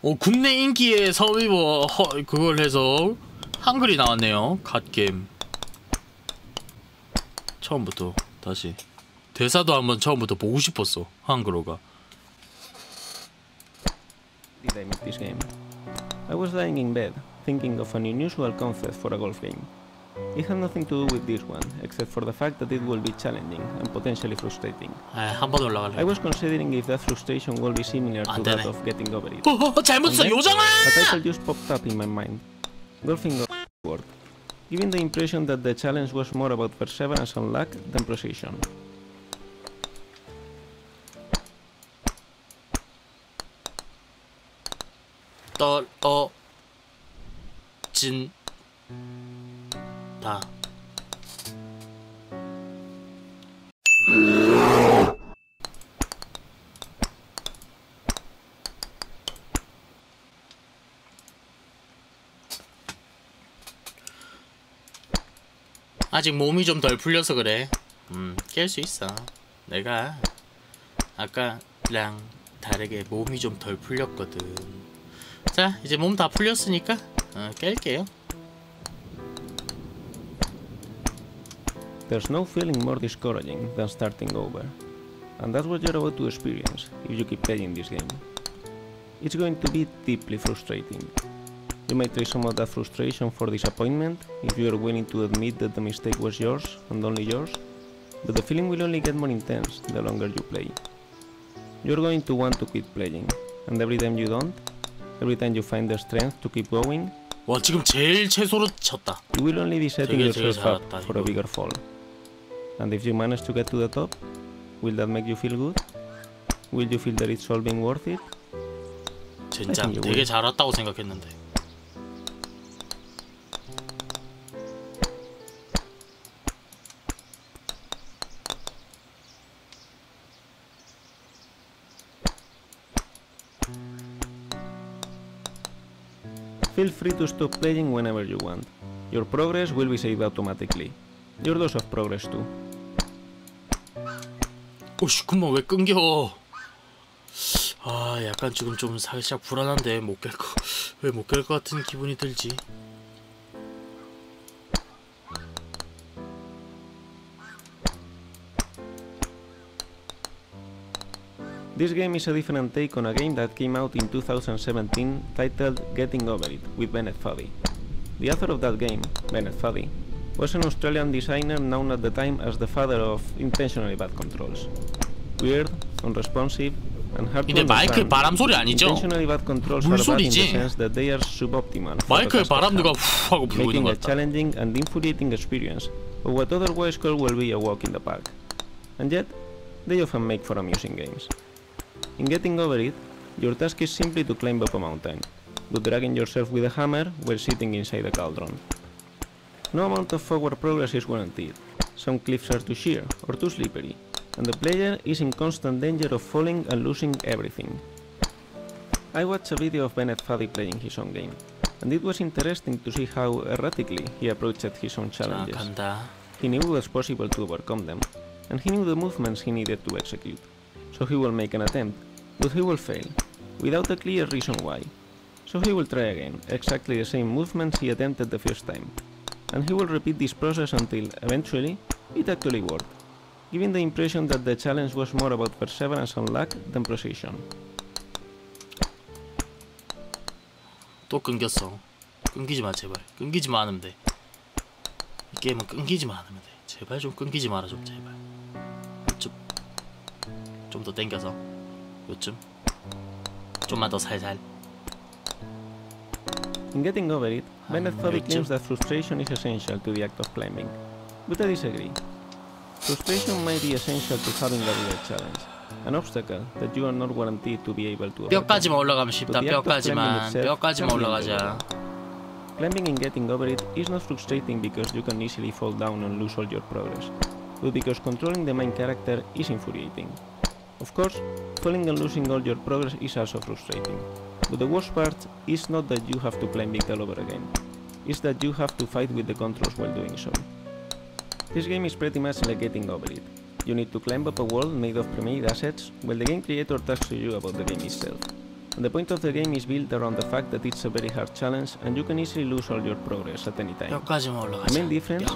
어, 국내 인기의 서비버 허, 그걸 해서 한글이 나왔네요. 갓게임. 처음부터 다시 대사도 한번 처음부터 보고 싶었어. 한글어가. did I make this game? I was lying in bed, thinking of an unusual concept for a golf game. It had nothing to do with this one, except for the fact that it will be challenging and potentially frustrating. I was considering if that frustration will be similar to that of getting over it. then, a title just popped up in my mind. Golfing word, giving the impression that the challenge was more about perseverance and luck than precision. Dol o jin 아직 몸이 좀 덜 풀려서 그래. 음, 깰 수 있어. 내가 아까랑 다르게 몸이 좀 덜 풀렸거든. 자, 이제 몸 다 풀렸으니까 어, 깰게요. There's no feeling more discouraging than starting over. And that's what you're about to experience if you keep playing this game. It's going to be deeply frustrating. You may trade some of that frustration for disappointment if you are willing to admit that the mistake was yours and only yours, but the feeling will only get more intense the longer you play. You're going to want to quit playing, and every time you don't, every time you find the strength to keep going, 와, 지금 제일 최소로 쳤다. you will only be setting 되게, 되게 yourself up 잘했다, for a 이거. bigger fall. And if you manage to get to the top, will that make you feel good? Will you feel that it's all been worth it? 젠장 이게 되게 왜- 잘 왔다고 생각했는데. Feel free to stop playing whenever you want. Your progress will be saved automatically. Your dose of progress too. 오씨, 금방 왜 끊겨? 아, 약간 지금 좀 살짝 불안한데 못 깰 거, 왜 못 깰 것 같은 기분이 들지? This game is a different take on a game that came out in 2017 titled Getting Over It with Bennett Foddy. The author of that game, Bennett Foddy, was an Australian designer known at the time as the father of intentionally bad controls. Weird, unresponsive, and hard to 근데 마이크 understand. 바람 소리 아니죠? Intentionally bad controls are bad in the 물소리지? sense that they are suboptimal for the 마이크에 task at 바람 누가 hand, 후 하고 불고 있는 making a 것 같다. challenging and infuriating experience of what otherwise could well be a walk in the park. And yet, they often make for amusing games. In getting over it, your task is simply to climb up a mountain, do dragging yourself with a hammer while sitting inside a cauldron. No amount of forward progress is guaranteed, some cliffs are too sheer or too slippery, and the player is in constant danger of falling and losing everything. I watched a video of Bennett Faddy playing his own game, and it was interesting to see how erratically he approached his own challenges. Ah, he knew it was possible to overcome them, and he knew the movements he needed to execute, so he will make an attempt, but he will fail, without a clear reason why. So he will try again, exactly the same movements he attempted the first time. And he will repeat this process until, eventually, it actually worked, giving the impression that the challenge was more about perseverance and luck than precision. 또 끊겼어. 끊기지 마 제발. 끊기지 마 않으면 돼. 이 게임은 끊기지 마 않으면 돼. 제발 좀 끊기지 마라 좀 제발. 좀 좀 더 땡겨서 요쯤 좀만 더 살살. In getting over it, Bennett Um, Foddy 요즘- claims that frustration is essential to the act of climbing, but I disagree. Frustration may be essential to having a real challenge, an obstacle that you are not guaranteed to be able to overcome. 뼈까지만 올라가면 쉽다. But the act of climbing 뼈까지만 itself 뼈까지만 can be 올라가자. enjoyable. Climbing and getting over it is not frustrating because you can easily fall down and lose all your progress, but because controlling the main character is infuriating. Of course, Falling and losing all your progress is also frustrating. But the worst part is not that you have to play Big all over again, it's that you have to fight with the controls while doing so. This game is pretty much like getting over it. You need to climb up a wall made of pre-made assets, while the game creator talks to you about the game itself. And the point of the game is built around the fact that it's a very hard challenge and you can easily lose all your progress at any time. The main difference,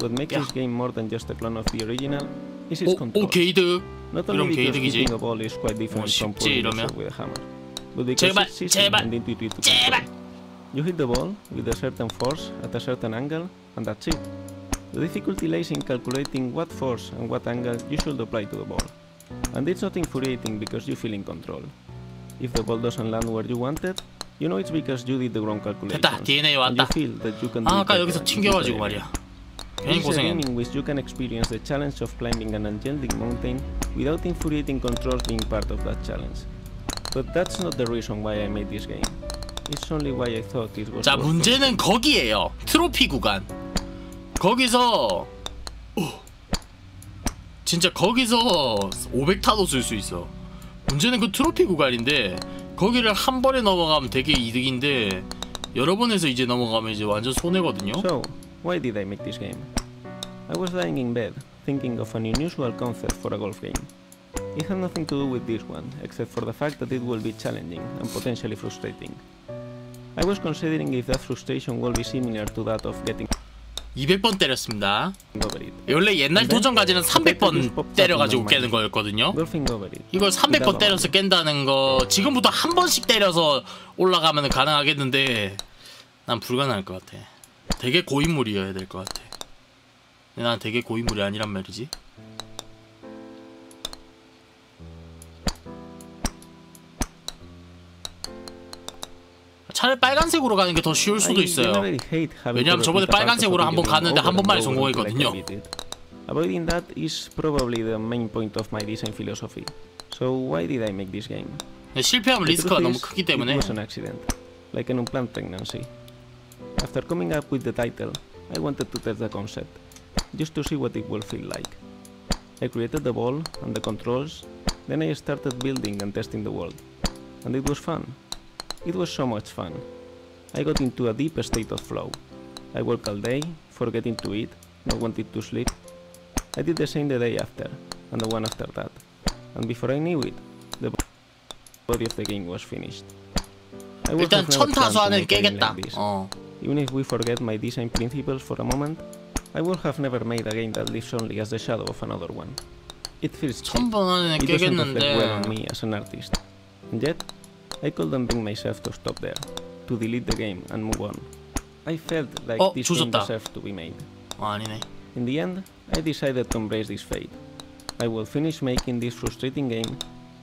what makes this game more than just a clone of the original, is its control. Okay, dude. Not 이런 only because 개이득이지. hitting a ball is quite different 뭐 from 쉽지, pulling a 이러면. shot with a hammer, but because 제발, it's easy 제발, and intuitive to 제발 control. You hit the ball with a certain force at a certain angle, and that's it. The difficulty lies in calculating what force and what angle you should apply to the ball. And it's not infuriating because you feel in control. If the ball doesn't land where you wanted, you know it's because you did the wrong calculations. 됐다 DNA And you 왔다 feel that you can do 아 it 아까 better 여기서 if you 튕겨가지고 play 말이야 This is a game in which you can experience the challenge of climbing an angelic mountain without infuriating controls being part of that challenge. But that's not the reason why I made this game. It's only why I thought it was 자 문제는 거기에요 트로피 구간 거기서 오, 진짜 거기서 500타도 쓸 수 있어 문제는 그 트로피 구간인데 거기를 한 번에 넘어가면 되게 이득인데 여러 번에서 이제 넘어가면 이제 완전 손해거든요 So, why did I make this game? I was lying in bed, thinking of an unusual concept for a golf game. It had nothing to do with this one, except for the fact that it will be challenging and potentially frustrating. I was considering if that frustration will be similar to that of getting 200번 때렸습니다. 원래 옛날 도전까지는 그때 300번 그 때려가지고 깨는 거였거든요. 이걸 300번 without 때려서 깬다는 거 지금부터 한 번씩 때려서 올라가면 가능하겠는데 난 불가능할 것 같아 되게 고인물이어야 될 것 같아 근데 난 되게 고인물이 아니란 말이지 차라리 빨간색으로 가는 게 더 쉬울 수도 있어요 왜냐면 저번에 빨간색으로 한번 video 갔는데 한 번만에 성공했거든요. it. Avoiding that is probably the main point of my design philosophy. So why did I make this game? 실패하면 리스크가 너무 크기 it 때문에 was an accident, like an unplanned pregnancy. After coming up with the title, I wanted to test the concept, just to see what it will feel like. I created the ball and the controls, then I started building and testing the world. And it was fun. It was so much fun. I got into a deep state of flow. I worked all day, forgetting to eat, not wanting to sleep. I did the same the day after, and the one after that. And before I knew it, the body of the game was finished. I would 일단 have never planned to 천타수하는 make a game 깨겠다 like this. 어 Even if we forget my design principles for a moment, I would have never made a game that lives only as the shadow of another one. It feels cheap. It doesn't reflect well on me as an artist. And yet, I couldn't bring myself to stop there, to delete the game and move on. I felt like oh, this game deserved to be made. In the end, I decided to embrace this fate. I will finish making this frustrating game,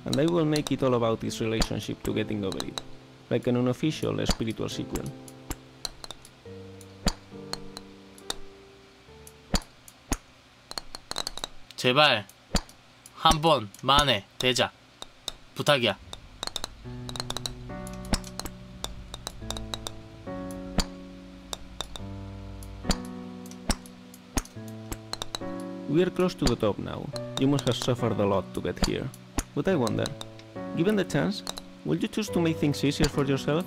and I will make it all about its relationship to getting over it, like an unofficial spiritual sequel. 제발 한 번 만에 되자 부탁이야 We are close to the top now. You must have suffered a lot to get here. But I wonder, given the chance, will you choose to make things easier for yourself,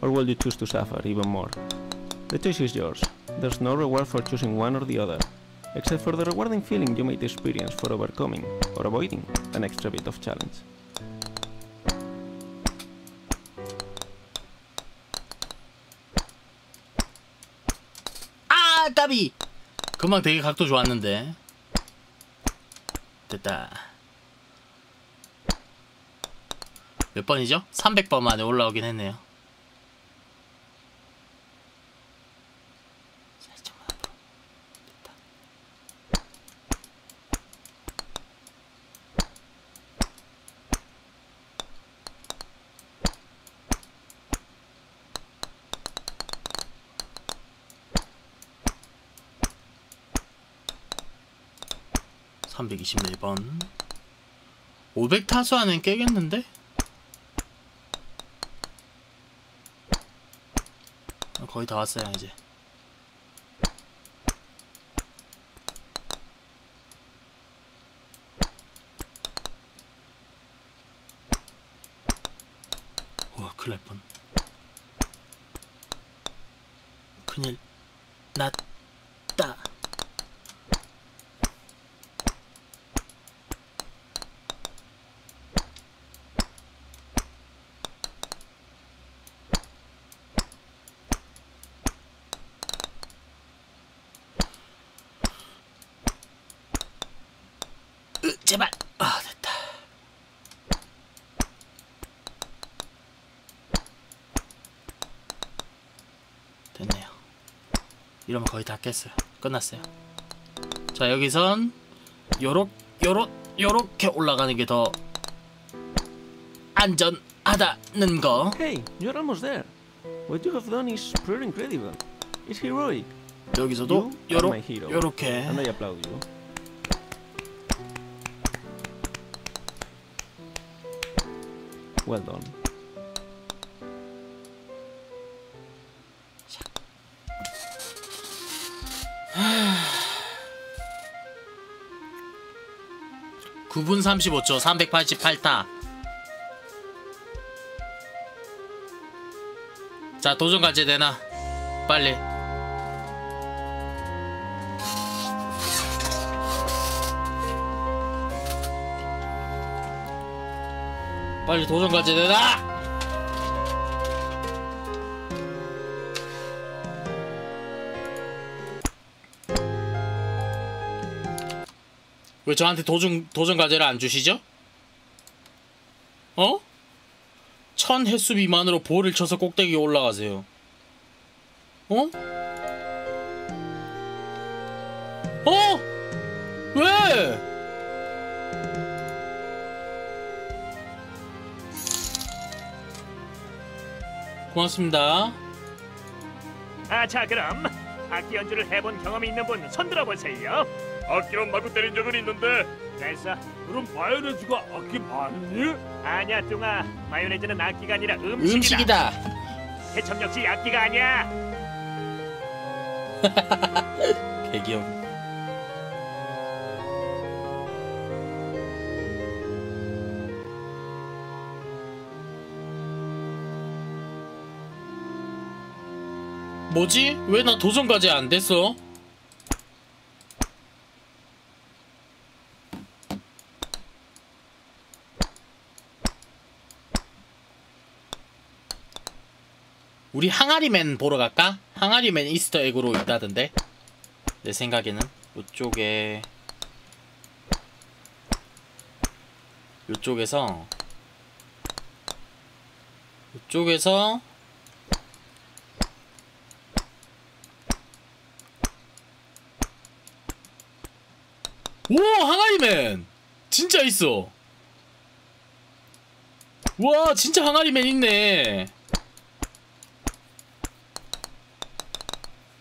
or will you choose to suffer even more? The choice is yours. There's no reward for choosing one or the other, Except for the rewarding feeling you might experience for overcoming or avoiding an extra bit of challenge. 아 까비 금방 되게 각도 좋았는데 됐다 몇 번이죠? 300번 만에 올라오긴 했네요 살짝만 앞으로. 됐다. (324번) 500 타수 안엔 깨겠는데? 아, 거의 다 왔어요 이제. 와 큰일 날뻔. 큰일 났다 제발 아 됐다 됐네요 이러면 거의 다 깼어요 끝났어요 자 여기선 요렇 요렇 요렇게 올라가는 게 더 안전하다는 거 Hey, you're almost there. What you have done is pretty incredible. It's heroic, 여기서도 요렇. 요렇게 and I applaud you. Well done. 구분 35초 388타. 자 도전 과제 되나? 빨리 빨리 도전 과제 되나 왜 저한테 도전 도전 과제를 안 주시죠? 어? 천 횟수 미만으로 볼을 쳐서 꼭대기에 올라가세요. 어? 어? 왜? 고맙습니다. 아, 자 그럼 악기 연주를 해본 경험이 있는 분 손들어 보세요. 악기만 마구 때린 적은 있는데 됐어. 그럼 마요네즈가 악기 많니? 아니야, 뚱아. 마요네즈는 악기가 아니라 음식이다. 음식이다. 케첩 역시 악기가 아니야. 개기억. 뭐지? 왜 나 도전 과제 안 됐어? 우리 항아리맨 보러 갈까? 항아리맨 이스터 에그로 있다던데 내 생각에는 요쪽에 요쪽에서 요쪽에서 오 항아리맨. 진짜 있어. 와 진짜 항아리맨 있네.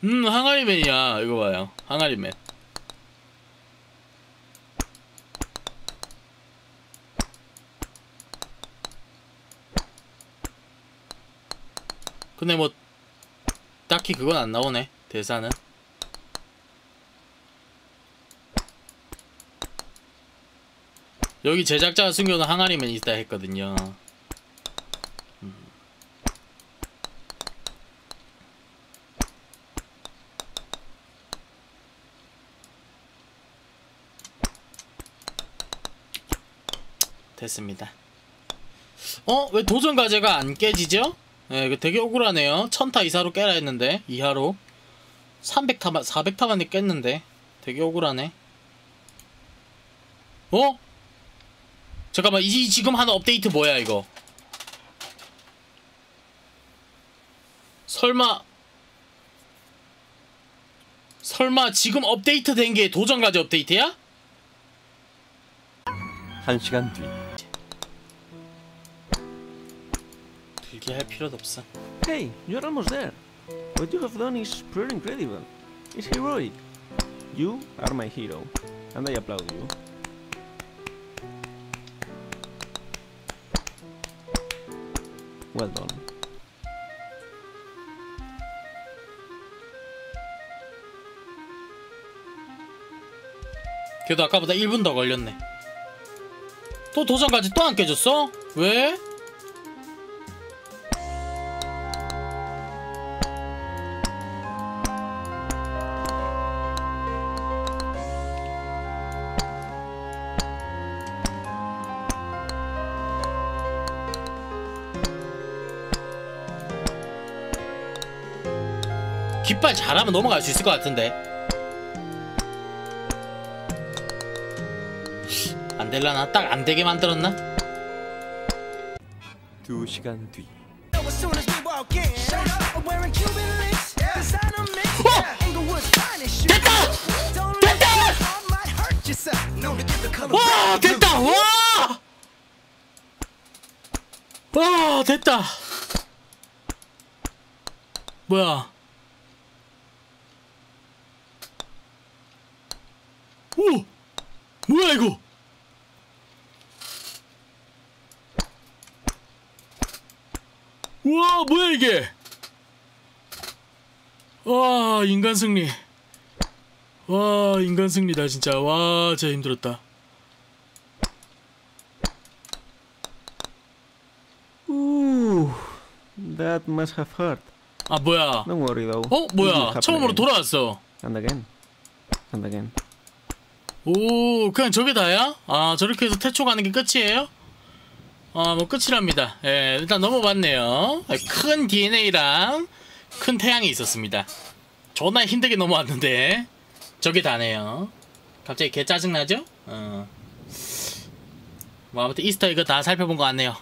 음 항아리맨이야. 이거 봐요. 항아리맨. 근데 뭐 딱히 그건 안 나오네. 대사는 여기 제작자가 숨겨놓은 항아리맨 있다 했거든요 음. 됐습니다. 어? 왜 도전 과제가 안 깨지죠? 예, 이거 되게 억울하네요. 천타 이사로 깨라 했는데, 이하로. 300타만, 400타 만에 깼는데. 되게 억울하네. 어? 잠깐만, 이 지금 하는 업데이트 뭐야, 이거? 설마, 설마 지금 업데이트 된 게 도전 과제 업데이트야? 한 시간 뒤 길게 할 필요도 없어. Hey, you're almost there. What you have done is pretty incredible. It's heroic. You are my hero, and I applaud you. Well done. 그래도 아까보다 1분 더 걸렸네. 또 도전까지 또 안 깨졌어? 왜? 깃발 잘하면 넘어갈 수 있을 것 같은데 안안 될라나? 딱 안 되게 만들었나? 두 시간 뒤. Give the color. 와 됐다 와! 와 됐다 뭐야 오 뭐야 이거 우와 뭐야 이게 와 인간 승리 와 인간 승리다 진짜 와 진짜 힘들었다 Ooh, that must have hurt. 아 뭐야 Don't worry though. 어 뭐야 처음으로. 돌아왔어 And again. And again. 오 그냥 저게 다야? 아 저렇게 해서 태초 가는 게 끝이에요? 아뭐 끝이랍니다 예 일단 넘어봤네요 아, 큰 DNA랑 큰 태양이 있었습니다 존나 힘들게 넘어왔는데 저게 다네요 갑자기 개 짜증나죠? 어 뭐 아무튼 이스터 이거 다 살펴본 것 같네요